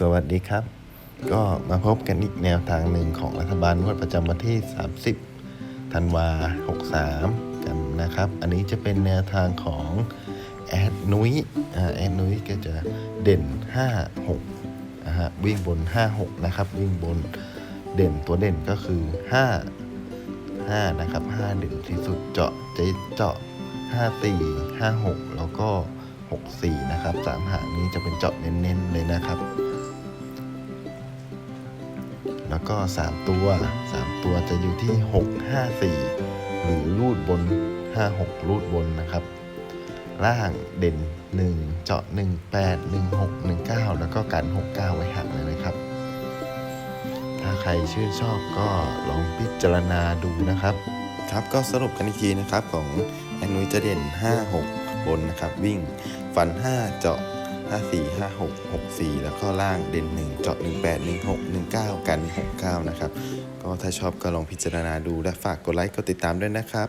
สวัสดีครับ ก็มาพบกันอีกแนวทางหนึ่งของรัฐบาลงวดประจำวันที่ 30 ธันวา 63 กันนะครับ อันนี้จะเป็นแนวทางของแอดนุ้ยแอดนุ้ยก็จะเด่น 56นะฮะวิ่งบน 56 นะครับ วิ่งบนเด่นตัวเด่นก็คือ 5 5 นะครับ 5 เด่นที่สุดเจาะจะเจาะ 54 56 แล้วก็ 64 นะครับสามหางนี้จะเป็นเจาะเน้นๆเลยนะครับ แล้วก็ 3 ตัว 3 ตัวจะอยู่ที่ 6 5 4 หรือรูดบน 5 6 รูดบนนะครับ ล่างเด่น 1 เจาะ 1 8 1 6 1 9 แล้วก็กัน 69 ไว้หักเลยนะครับ ถ้าใครชื่นชอบก็ลองพิจารณาดูนะครับ ครับก็สรุปกันอีกทีนะครับของแอนนุยจะเด่น 5 6 บนนะครับ วิ่งฟัน 5 เจาะ 5 4 5 6 6 4 แล้วก็ล่างเด่น 1 เจาะ 1 8 1 6 1 9 กัน 69 นะครับ ก็ถ้าชอบก็ลองพิจารณาดูและฝากกดไลค์กดติดตามด้วยนะครับ